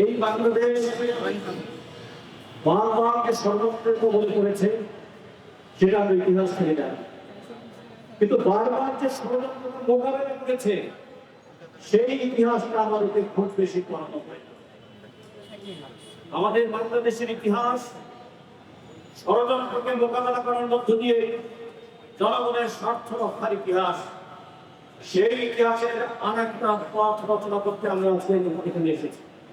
এই বাংলাদেশ বারবার যে ষড়যন্ত্রের কবল করেছে, সেটা আমরা ইতিহাস থেকে জানি। কিন্তু বারবার যে ষড়যন্ত্র মোকাবেলা করেছে, সেই ইতিহাসটা আমাদেরকে খুব বেশি পড়ানো হয় আমাদের বাংলাদেশের ইতিহাস ষড়যন্ত্রকে মোকাবেলা করার মধ্য দিয়ে জনগণের স্বার্থ রক্ষার ইতিহাস, সেই ইতিহাসের আর একটা পথ রচনা করতে আমরা আজকে এখানে এসেছি।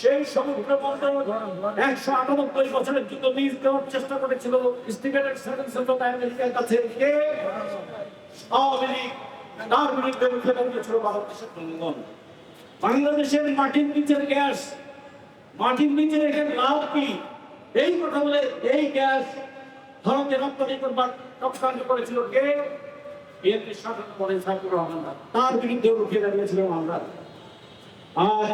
সেই সমুদ্র বন্দর একশো আটানব্বই বছরের যুদ্ধ লিজ দেওয়ার চেষ্টা করেছিল স্টিভেনের সেভেন সেভেন আমেরিকার কাছে তার বিরুদ্ধে দাঁড়িয়েছিল বাংলাদেশের জনগণ। বাংলাদেশের মাটির নিচের গ্যাস। মাটির নিচে রেখে লাভ কি? এই কথা বলে এই গ্যাস ভারতে রপ্তানি করবার চক্রান্ত করেছিল কে? বিএনপি শাসন করে তার বিরুদ্ধে রুখে দাঁড়িয়েছিলাম আমরা আর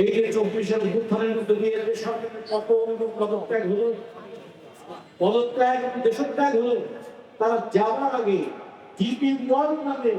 এই যে চব্বিশের উত্থানের মধ্যে দিয়ে যে কত পদত্যাগ হলো, পদত্যাগ, দেশত্যাগ হলো, তারা যাওয়ার আগে জিপি ওয়ান নামে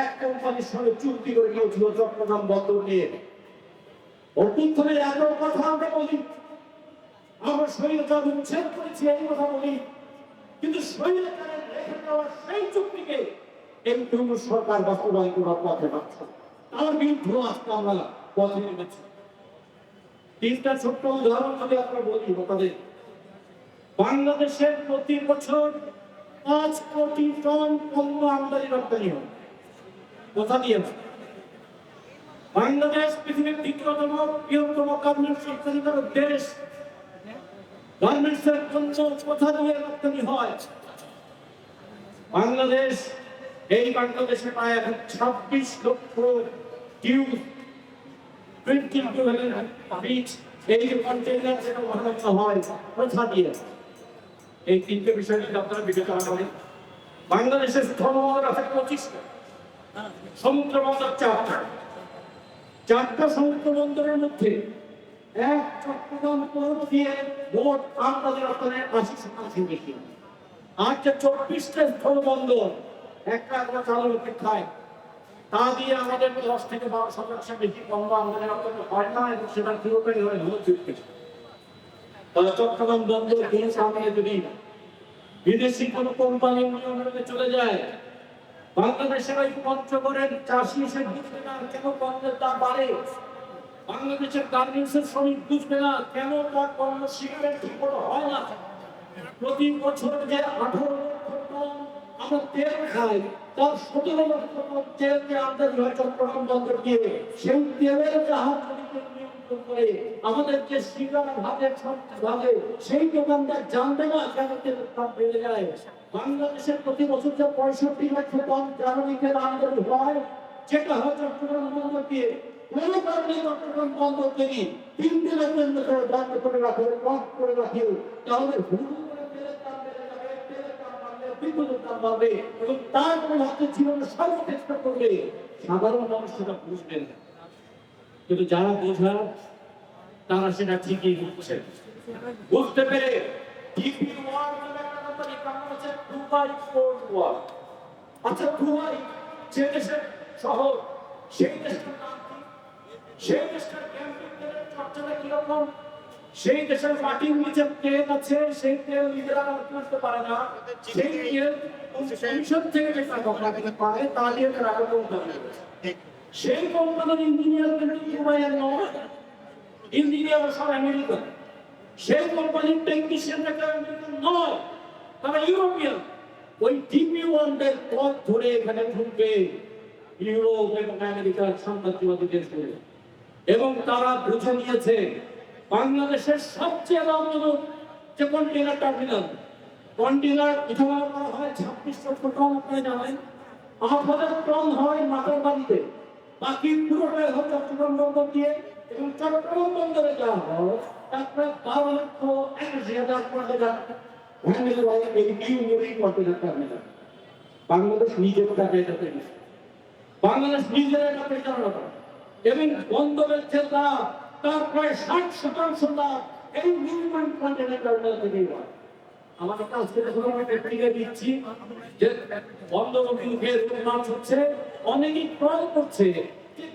এক কোম্পানির সঙ্গে চুক্তি করে নিয়েছিল চট্টগ্রাম বন্দর নিয়ে। অভ্যুত্থানের এত কথা আমরা বলি, আমরা স্বৈরতার উচ্ছেদ করেছি এই কথা বলি, কিন্তু দেওয়ার সেই চুক্তিকে এই সরকার বাস্তবায়ন করার পথে পাচ্ছে তার আজকে আমরা পথে নেমেছি। তিনটা ছোট্ট উদাহরণ যদি আমরা বলি আপনাদের বাংলাদেশের প্রতি বছর পাঁচ কোটি টন পণ্য আমদানি রপ্তানি হয়। কথা দিয়ে বাংলাদেশ পৃথিবীর দ্বিতীয়তম বৃহত্তম গার্মেন্টস রপ্তানিকারক দেশ। গার্মেন্টসের পণ্য কোথা দিয়ে রপ্তানি হয়। বাংলাদেশ এই বাংলাদেশে প্রায় এখন ছাব্বিশ লক্ষ টিউব প্রিন্টিং পিচ এই যে কন্টেইনার যেটা বানানো হয় কোথা দিয়ে এই তিনটে বিষয় নিয়ে আপনারা বিবেচনা করেন। বাংলাদেশের স্থলবন্দর আছে পঁচিশটা সমুদ্র বন্দর চারটা। চারটা সমুদ্র বন্দরের মধ্যে এক চট্টগ্রাম পোর্ট দিয়ে মোট আমদানি রপ্তানি আশি শতাংশ বেশি। আর চব্বিশটা স্থল একটা একটা চালুর অপেক্ষায়। তা দিয়ে আমাদের দশ থেকে বারো শতাংশ বেশি হয় হয় বিদেশি কোনো কোম্পানি উন্নয়নে চলে যায়, বাংলাদেশের ওই পঞ্চগড়ের চাষি সে বুঝবে না কেন পণ্যের দাম বাড়ে? বাংলাদেশের গার্মেন্টসের শ্রমিক বুঝবে না কেন তার পণ্য শিল্পের হয় না? প্রতি বছর যে আঠারো আমরা তেল তার সতেরো লক্ষ তেল যে আমদানি হয় চট্টগ্রাম বন্দর দিয়ে সেই তেলের জাহাজ করে আমাদের যে ভাতের ভাবে সেই দোকানদার জানবে না তেলের দাম বেড়ে যায়। বাংলাদেশের প্রতি বছর যে পঁয়ষট্টি লক্ষ টন জ্বালানি তেল আমদানি হয় যেটা হয় চট্টগ্রাম বন্দর দিয়ে কোনো কারণে চট্টগ্রাম বন্দর থেকে তিন দিনের জন্য বন্ধ করে রাখো, বন্ধ করে রাখি। তাহলে হুড় করে তেলের দাম বেড়ে যাবে তেলের দাম বাড়বে এবং তার হাতে জীবনে সর্বচেষ্টা করবে, সাধারণ মানুষ সেটা বুঝবেন না। কিন্তু যারা বোঝার, তারা সেটা ঠিকই বুঝছে। বুঝতে পেরে ডিপি ওয়ার নামে আচ্ছা দুবাই যে দেশের শহর, সেই দেশের নাম কি? সেই দেশের ক্যাম্পিং চর্চাটা কীরকম? সেই দেশের মাটির নিচে তেল আছে, সেই তেল নিজেরা করতে পারে না। সেই তেল কমিশন থেকে যে টাকা পায় তা দিয়ে তারা কোম্পানি সেই কোম্পানির ইঞ্জিনিয়ার কিন্তু দুবাইয়ের নয় ইঞ্জিনিয়ার সব আমেরিকান সেই কোম্পানির টেকনিশিয়ানরা কেউ আমেরিকান নয়, তারা ইউরোপিয়ান। ওই ডিপি ওয়ানদের পথ ধরে এখানে ঢুকবে। ইউরোপ এবং আমেরিকার সাম্রাজ্যবাদী দেশগুলো এবং তারা বুঝে নিয়েছে বাংলাদেশের সবচেয়ে লাভজনক যে কন্টেনার টার্মিনাল কন্টেনার উঠানো করা হয় ছাব্বিশ লক্ষ টন আপনারা জানেন হাজার টন হয় মাথার বাড়িতে বাকি পুরোটাই হয় চট্টগ্রাম বন্দর দিয়ে এবং চট্টগ্রাম বন্দরে যা হয় তার প্রায় বারো লক্ষ একাশি হাজার বাংলাদেশ নিজের এটা বাংলাদেশ নিজের এটা পরিচালনা করে এবং বন্দরের যে লাভ তার প্রায় ষাট শতাংশ লাভ এই নির্মাণ কন্টেনার থেকেই হয়। আমাদের কাছ থেকে আমি পত্রিকা দিচ্ছি যে বন্দরগুলোকে মাছ হচ্ছে, অনেকেই ক্রয় করছে।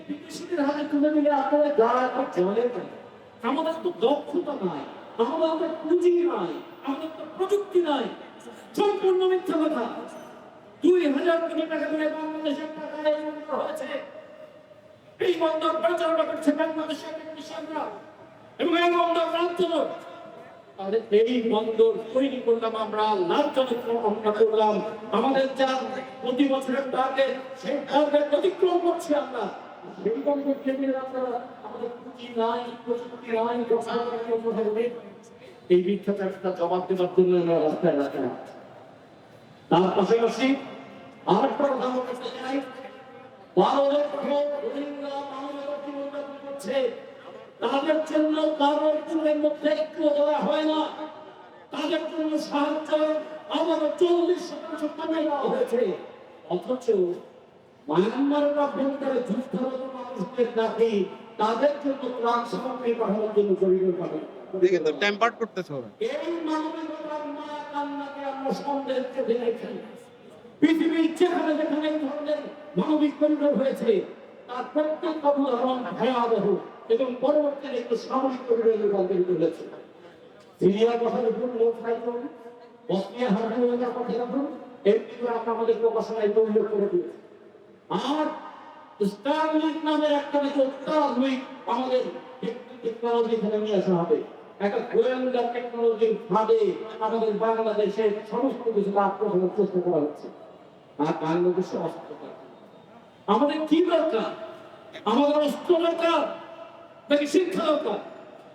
বিদেশিদের হাতে তুলে দিলে আপনারা যারা জলে আমাদের তো দক্ষতা নাই, আমাদের তো পুঁজি নাই, আমাদের তো প্রযুক্তি নাই। সম্পূর্ণ মিথ্যা কথা। দুই হাজার কোটি টাকা করে বাংলাদেশের টাকা হয়েছে। এই বন্দর পরিচালনা করছে বাংলাদেশের টেকনিশিয়ানরা এবং এই বন্দর তাহলে এই বন্দর তৈরি করলাম আমরা লাভজনক আমরা করলাম। আমাদের যা প্রতি সেই অতিক্রম করছি আমরা। সেই বন্দর আপনারা আমাদের পুঁজি নাই প্রযুক্তি নাই এই বিখ্যাত একটা জবাব দেওয়ার জন্য আমরা রাস্তায় আছি। তার পাশাপাশি আরেকটা কথা বলতে চাই। বারো লক্ষ রোহিঙ্গা করছে তাদের জন্য কারোর চুলের মধ্যে একটু দেওয়া হয় না তাদের জন্য সাহায্য আমাদের চল্লিশ শতাংশ কমে দেওয়া হয়েছে অথচ মায়ানমারের অভ্যন্তরে যুদ্ধরত মানুষদের ডাকি তাদের জন্য ত্রাণ সামগ্রী পাঠানোর জন্য জরুরি সন্দেহের পৃথিবীর যেখানে যেখানে পরিবার হয়েছে। তার প্রত্যেক ভয়াবহ এবং পরবর্তীতে একটু সামরিক পরিবারে রূপান্তরিত হয়েছে সিরিয়ার কথা দেখুন লোকসাইজন বসনিয়া হার্জেগোভিনার কথা এর কিন্তু আমাদের প্রকাশনায় উল্লেখ করে আর নামের একটা দেখো স্টারলিংক আমাদের টেকনোলজি এখানে নিয়ে আসা হবে। একটা গোয়েন্দা টেকনোলজির ফাঁদে আমাদের বাংলাদেশের সমস্ত কিছু করার চেষ্টা করা হচ্ছে। আর বাংলাদেশে অস্ত্র। আমাদের কি দরকার? আমাদের অস্ত্র দরকার নাকি শিক্ষা দরকার?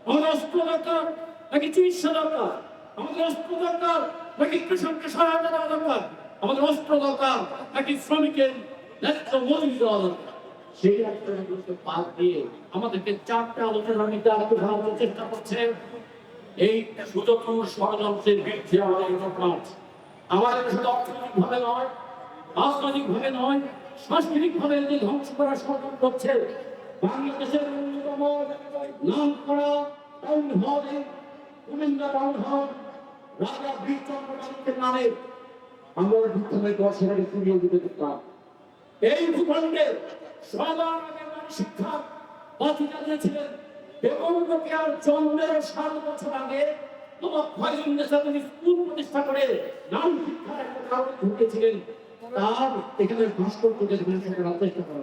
আমাদের অস্ত্র দরকার নাকি চিকিৎসা দরকার? আমাদের অস্ত্র দরকার নাকি কৃষককে সহায়তা দেওয়া দরকার? আমাদের অস্ত্র দরকার নাকি শ্রমিকের ন্যায্য মজুরি দেওয়া দরকার? সেই আলোচনাগুলোকে দিয়ে আমাদেরকে চারটা আলোচনা নিতে আরও ভালো চেষ্টা করছে। এই সুযোগ্য ষড়যন্ত্রের বিরুদ্ধে আমাদের কাজ। আমাদের শুধু অর্থনৈতিক ভাবে নয় রাজনৈতিক ভাবে নয় সাংস্কৃতিক ভাবে যে ধ্বংস করার ষড়যন্ত্র হচ্ছে। বাংলাদেশের অন্যতম নাম করা টাউন হলে কুমিল্লা টাউন হল রাজা নামে আমরা দিতে দিতাম এই ভূখণ্ডে সবার শিক্ষা বাতি জ্বালিয়েছিলেন বেগম রোকেয়ার জন্মের সাত বছর আগে তোমার নেশা তিনি স্কুল প্রতিষ্ঠা করে নারী শিক্ষার একটা ঢুকেছিলেন তার এখানে দেখবেন সেটা চেষ্টা করা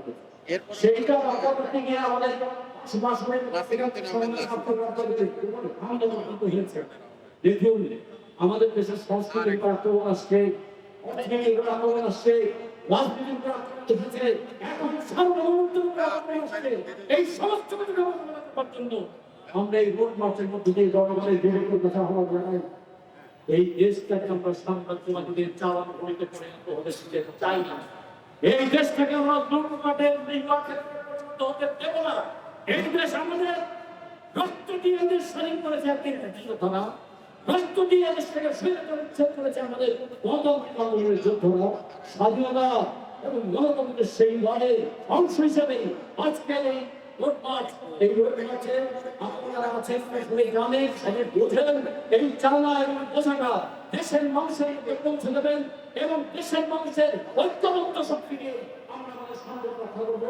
সেইটা রক্ষা করতে গিয়ে আমাদের দেখুন আমাদের দেশের সংস্কৃতির আক্রমণ আসছে অর্থনীতির আক্রমণ আসছে রাজনীতির উপর এখন সার্বভৌমত্বের আক্রমণ আসছে এই সমস্ত কিছু জন্য আমরা এই রোড মার্চের মধ্যে দিয়ে জনগণের বিবেকের কথা আহ্বান জানাই এই দেশটাকে আমরা সাম্রাজ্যবাদীদের চালান করিতে পরিণত হতে দিতে চাই না। এই দেশটাকে আমরা দুর্গঘাটের নির্বাচন হতে দেব না। এই দেশ আমাদের রক্ত দিয়ে দেশ স্বাধীন করেছে আমাদের স্বাধীনতা এবং গণতন্ত্রের সেই লড়াইয়ের অংশ হিসেবে আজকের এই এই রোড মার্চে আপনারা আছেন এই গ্রামে, সবাই বোঝেন, এই চালনা এবং বোঝাটা দেশের মানুষের পৌঁছে দেবেন এবং দেশের মানুষের ঐক্যবদ্ধ শক্তি নিয়ে আমরা আমাদের সম্পর্ক রক্ষা করব